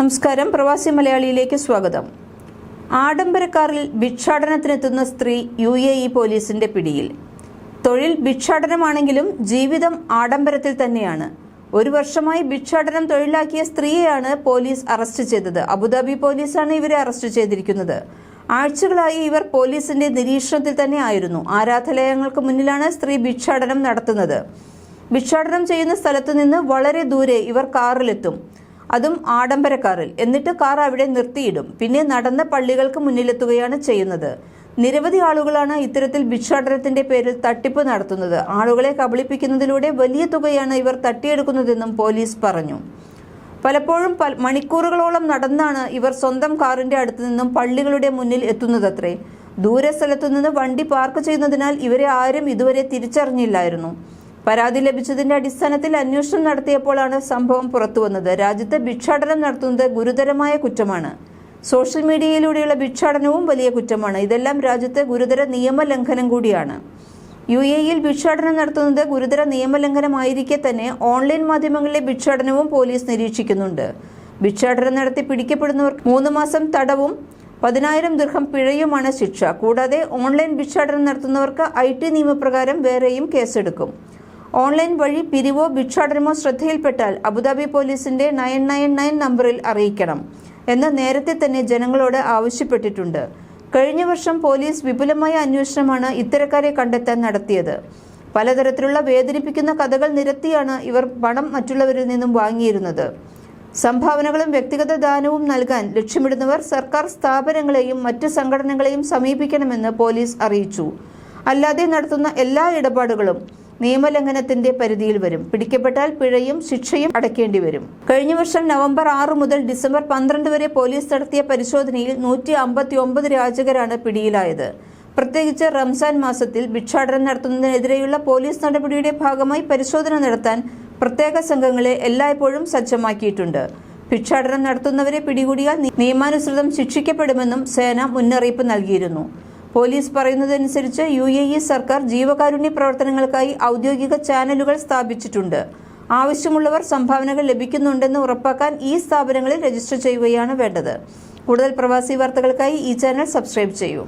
നമസ്കാരം. പ്രവാസി മലയാളിയിലേക്ക് സ്വാഗതം. ആഡംബരക്കാറിൽ ഭിക്ഷാടനത്തിനെത്തുന്ന സ്ത്രീ യു എ ഇ പോലീസിന്റെ പിടിയിൽ. തൊഴിൽ ഭിക്ഷാടനമാണെങ്കിലും ജീവിതം ആഡംബരത്തിൽ തന്നെയാണ്. ഒരു വർഷമായി ഭിക്ഷാടനം തൊഴിലാക്കിയ സ്ത്രീയെയാണ് പോലീസ് അറസ്റ്റ് ചെയ്തത്. അബുദാബി പോലീസാണ് ഇവരെ അറസ്റ്റ് ചെയ്തിരിക്കുന്നത്. ആഴ്ചകളായി ഇവർ പോലീസിന്റെ നിരീക്ഷണത്തിൽ തന്നെ ആയിരുന്നു. ആരാധാലയങ്ങൾക്ക് മുന്നിലാണ് സ്ത്രീ ഭിക്ഷാടനം നടത്തുന്നത്. ഭിക്ഷാടനം ചെയ്യുന്ന സ്ഥലത്തു നിന്ന് വളരെ ദൂരെ ഇവർ കാറിലെത്തും. അതും ആഡംബര കാറിൽ എന്നിട്ട് കാർ അവിടെ നിർത്തിയിടും. പിന്നെ നടന്ന പള്ളികൾക്ക് മുന്നിലെത്തുകയാണ് ചെയ്യുന്നത്. നിരവധി ആളുകളാണ് ഇത്തരത്തിൽ ഭിക്ഷാടനത്തിന്റെ പേരിൽ തട്ടിപ്പ് നടത്തുന്നത്. ആളുകളെ കബളിപ്പിക്കുന്നതിലൂടെ വലിയ തുകയാണ് ഇവർ തട്ടിയെടുക്കുന്നതെന്നും പോലീസ് പറഞ്ഞു. പലപ്പോഴും പല മണിക്കൂറുകളോളം നടന്നാണ് ഇവർ സ്വന്തം കാറിന്റെ അടുത്തു നിന്നും പള്ളികളുടെ മുന്നിൽ എത്തുന്നതത്രേ. ദൂരെ സ്ഥലത്തു നിന്ന് വണ്ടി പാർക്ക് ചെയ്യുന്നതിനാൽ ഇവരെ ആരും ഇതുവരെ തിരിച്ചറിഞ്ഞില്ലായിരുന്നു. പരാതി ലഭിച്ചതിന്റെ അടിസ്ഥാനത്തിൽ അന്വേഷണം നടത്തിയപ്പോഴാണ് സംഭവം പുറത്തുവന്നത്. രാജ്യത്ത് ഭിക്ഷാടനം നടത്തുന്നത് ഗുരുതരമായ കുറ്റമാണ്. സോഷ്യൽ മീഡിയയിലൂടെയുള്ള ഭിക്ഷാടനവും വലിയ കുറ്റമാണ്. ഇതെല്ലാം രാജ്യത്തെ ഗുരുതര നിയമലംഘനം കൂടിയാണ്. യു എ ഇയിൽ ഭിക്ഷാടനം നടത്തുന്നത് ഗുരുതര നിയമലംഘനമായിരിക്കെ തന്നെ ഓൺലൈൻ മാധ്യമങ്ങളിലെ ഭിക്ഷാടനവും പോലീസ് നിരീക്ഷിക്കുന്നുണ്ട്. ഭിക്ഷാടനം നടത്തി പിടിക്കപ്പെടുന്നവർക്ക് മൂന്ന് മാസം തടവും പതിനായിരം ദീർഘം പിഴയുമാണ് ശിക്ഷ. കൂടാതെ ഓൺലൈൻ ഭിക്ഷാടനം നടത്തുന്നവർക്ക് ഐ ടി നിയമപ്രകാരം വേറെയും കേസെടുക്കും. ഓൺലൈൻ വഴി പിരിവോ ഭിക്ഷാടനമോ ശ്രദ്ധയിൽപ്പെട്ടാൽ അബുദാബി പോലീസിന്റെ നയൻ നയൻ നയൻ നമ്പറിൽ അറിയിക്കണം എന്ന് നേരത്തെ തന്നെ ജനങ്ങളോട് ആവശ്യപ്പെട്ടിട്ടുണ്ട്. കഴിഞ്ഞ വർഷം പോലീസ് വിപുലമായ അന്വേഷണമാണ് ഇത്തരക്കാരെ കണ്ടെത്താൻ നടത്തിയത്. പലതരത്തിലുള്ള വേദനിപ്പിക്കുന്ന കഥകൾ നിരത്തിയാണ് ഇവർ പണം മറ്റുള്ളവരിൽ നിന്നും വാങ്ങിയിരുന്നത്. സംഭാവനകളും വ്യക്തിഗത ദാനവും നൽകാൻ ലക്ഷ്യമിടുന്നവർ സർക്കാർ സ്ഥാപനങ്ങളെയും മറ്റ് സംഘടനകളെയും സമീപിക്കണമെന്ന് പോലീസ് അറിയിച്ചു. അല്ലാതെ നടത്തുന്ന എല്ലാ ഇടപാടുകളും നിയമലംഘനത്തിന്റെ പരിധിയിൽ വരും. പിടിക്കപ്പെട്ടാൽ പിഴയും ശിക്ഷയും അടയ്ക്കേണ്ടി വരും. കഴിഞ്ഞ വർഷം നവംബർ ആറ് മുതൽ ഡിസംബർ പന്ത്രണ്ട് വരെ പോലീസ് നടത്തിയ പരിശോധനയിൽ നൂറ്റി അമ്പത്തി ഒമ്പത് രാജകരാണ് പിടിയിലായത്. പ്രത്യേകിച്ച് റംസാൻ മാസത്തിൽ ഭിക്ഷാടനം നടത്തുന്നതിനെതിരെയുള്ള പോലീസ് നടപടിയുടെ ഭാഗമായി പരിശോധന നടത്താൻ പ്രത്യേക സംഘങ്ങളെ എല്ലായ്പ്പോഴും സജ്ജമാക്കിയിട്ടുണ്ട്. ഭിക്ഷാടനം നടത്തുന്നവരെ പിടികൂടിയാൽ നിയമാനുസൃതം ശിക്ഷിക്കപ്പെടുമെന്നും സേന മുന്നറിയിപ്പ് നൽകിയിരുന്നു. പോലീസ് പറയുന്നതനുസരിച്ച് യു എ ഇ സർക്കാർ ജീവകാരുണ്യ പ്രവർത്തനങ്ങൾക്കായി ഔദ്യോഗിക ചാനലുകൾ സ്ഥാപിച്ചിട്ടുണ്ട്. ആവശ്യമുള്ളവർ സംഭാവനകൾ ലഭിക്കുന്നുണ്ടെന്ന് ഉറപ്പാക്കാൻ ഈ സ്ഥാപനങ്ങളിൽ രജിസ്റ്റർ ചെയ്യുകയാണ് വേണ്ടത്. കൂടുതൽ പ്രവാസി വാർത്തകൾക്കായി ഈ ചാനൽ സബ്സ്ക്രൈബ് ചെയ്യൂ.